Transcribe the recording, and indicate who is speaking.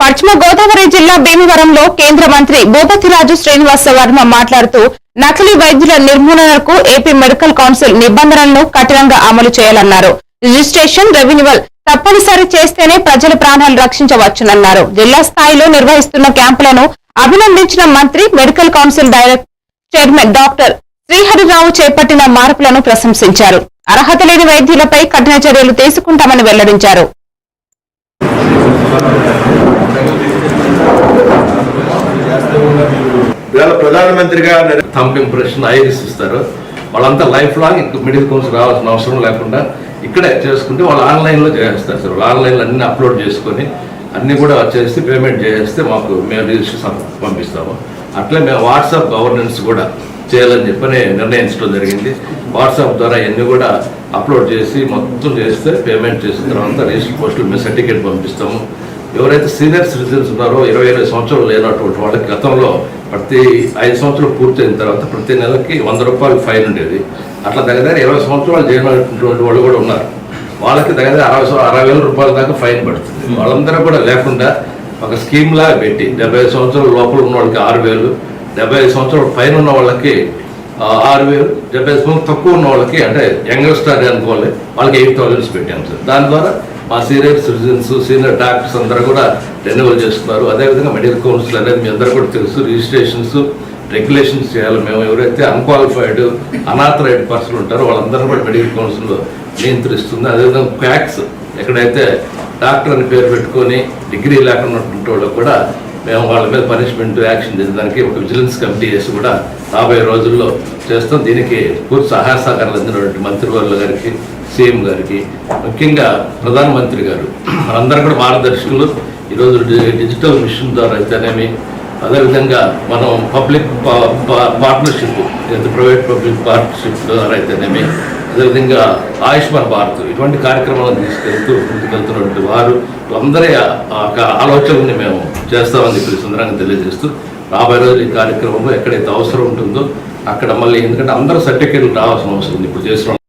Speaker 1: పశ్చిమ గోదావరి జిల్లా భీమవరంలో కేంద్ర మంత్రి భూపతిరాజు శ్రీనివాస వర్మ మాట్లాడుతూ నకిలీ వైద్యుల నిర్మూలనకు ఏపీ మెడికల్ కౌన్సిల్ నిబంధనలను కఠినంగా అమలు చేయాలన్నారు. రిజిస్ట్రేషన్ రెవెన్యువల్ తప్పనిసరి చేస్తేనే ప్రజల ప్రాణాలు రక్షించవచ్చునన్నారు. జిల్లా స్థాయిలో నిర్వహిస్తున్న క్యాంపులను అభినందించిన మంత్రి medical council director chairman doctor Sriharirao చేపట్టిన మార్పులను ప్రశంసించారు. అర్హత లేని వైద్యులపై కఠిన చర్యలు తీసుకుంటామని వెల్లడించారు.
Speaker 2: ఇవాళ ప్రధానమంత్రిగా నరే-
Speaker 3: ఇంప్రెషన్ ఐరిస్ ఇస్తారు. వాళ్ళంతా లైఫ్ లాంగ్ ఇంకా మెడికల్ కౌన్సిల్ రావాల్సిన అవసరం లేకుండా ఇక్కడే చేసుకుంటే వాళ్ళు ఆన్లైన్లో చేస్తారు సార్. వాళ్ళు ఆన్లైన్లో అన్ని అప్లోడ్ చేసుకొని అన్నీ కూడా చేసి పేమెంట్ చేస్తే మాకు మేము రిజిస్ట్రేషన్ పంపిస్తాము. అట్లే మేము వాట్సాప్ గవర్నెన్స్ కూడా చేయాలని చెప్పని నిర్ణయించడం జరిగింది. వాట్సాప్ ద్వారా ఇవన్నీ కూడా అప్లోడ్ చేసి మొత్తం చేస్తే పేమెంట్ చేసిన తర్వాత రిజిస్టర్ పోస్టులు మేము సర్టిఫికేట్ పంపిస్తాము. ఎవరైతే సీనియర్ సిటిజన్స్ ఉన్నారో ఇరవై ఇరవై సంవత్సరాలు లేనటువంటి వాళ్ళకి గతంలో ప్రతి ఐదు సంవత్సరాలు పూర్తయిన తర్వాత ప్రతి నెలకి వంద రూపాయలు ఫైన్ ఉండేది. అట్లా దగ్గర దగ్గర ఇరవై సంవత్సరాలు చేయనటువంటి వాళ్ళు కూడా ఉన్నారు. వాళ్ళకి దగ్గర దగ్గర అరవై అరవై వేల రూపాయల దాకా ఫైన్ పడుతుంది. వాళ్ళందరూ కూడా లేకుండా ఒక స్కీమ్ లాగా పెట్టి డెబ్బై ఐదు సంవత్సరాల లోపల ఉన్న వాళ్ళకి ఆరు వేలు డెబ్బై ఐదు సంవత్సరాల పైన ఉన్న వాళ్ళకి ఆరు వేలు డెబ్బై ఐదు సంవత్సరాలు తక్కువ ఉన్న వాళ్ళకి అంటే యంగర్ స్టార్ అనుకోవాలి వాళ్ళకి ఎయిట్ థౌజండ్స్ పెట్టాం సార్. దాని ద్వారా మా సీనియర్ సిటిజన్స్ సీనియర్ డాక్టర్స్ అందరూ కూడా రెన్యువల్ చేస్తున్నారు. అదేవిధంగా మెడికల్ కౌన్సిల్ అనేది మీ అందరూ కూడా తెలుసు. రిజిస్ట్రేషన్స్ రెగ్యులేషన్స్ చేయాలి. మేము ఎవరైతే అన్క్వాలిఫైడ్ అనాథరైడ్ పర్సన్ ఉంటారో వాళ్ళందరూ కూడా మెడికల్ కౌన్సిల్ నియంత్రిస్తుంది. అదేవిధంగా క్వాక్స్ ఎక్కడైతే డాక్టర్ అని పేరు పెట్టుకొని డిగ్రీ లేకుండా ఉన్నటువంటి వాళ్ళకు కూడా మేము వాళ్ళ మీద పనిష్మెంట్ యాక్షన్ చేసేదానికి ఒక విజిలెన్స్ కమిటీ చేసి కూడా రాబోయే రోజుల్లో చేస్తాం. దీనికి పూర్తి సహాయ సహకారాలు అందినటువంటి మంత్రివర్యుల గారికి సీఎం గారికి ముఖ్యంగా ప్రధానమంత్రి గారు మనందరం కూడా మార్గదర్శకులు. ఈరోజు డిజిటల్ మిషన్ ద్వారా అయితేనేమి అదేవిధంగా మనం public partnership private public partnership ద్వారా అయితేనేమి అదేవిధంగా ఆయుష్మాన్ భారత్ ఇటువంటి కార్యక్రమాలను తీసుకెళ్తూ ముందుకెళ్తున్నటువంటి వారు అందరి ఆలోచనల్ని మేము చేస్తామని చెప్పి ఈ తెలియజేస్తూ రాబోయే రోజు ఈ కార్యక్రమంలో ఎక్కడైతే అవసరం ఉంటుందో అక్కడ మళ్ళీ ఎందుకంటే అందరూ సర్టిఫికేట్లు రావాల్సిన అవసరం ఉంది. ఇప్పుడు చేసిన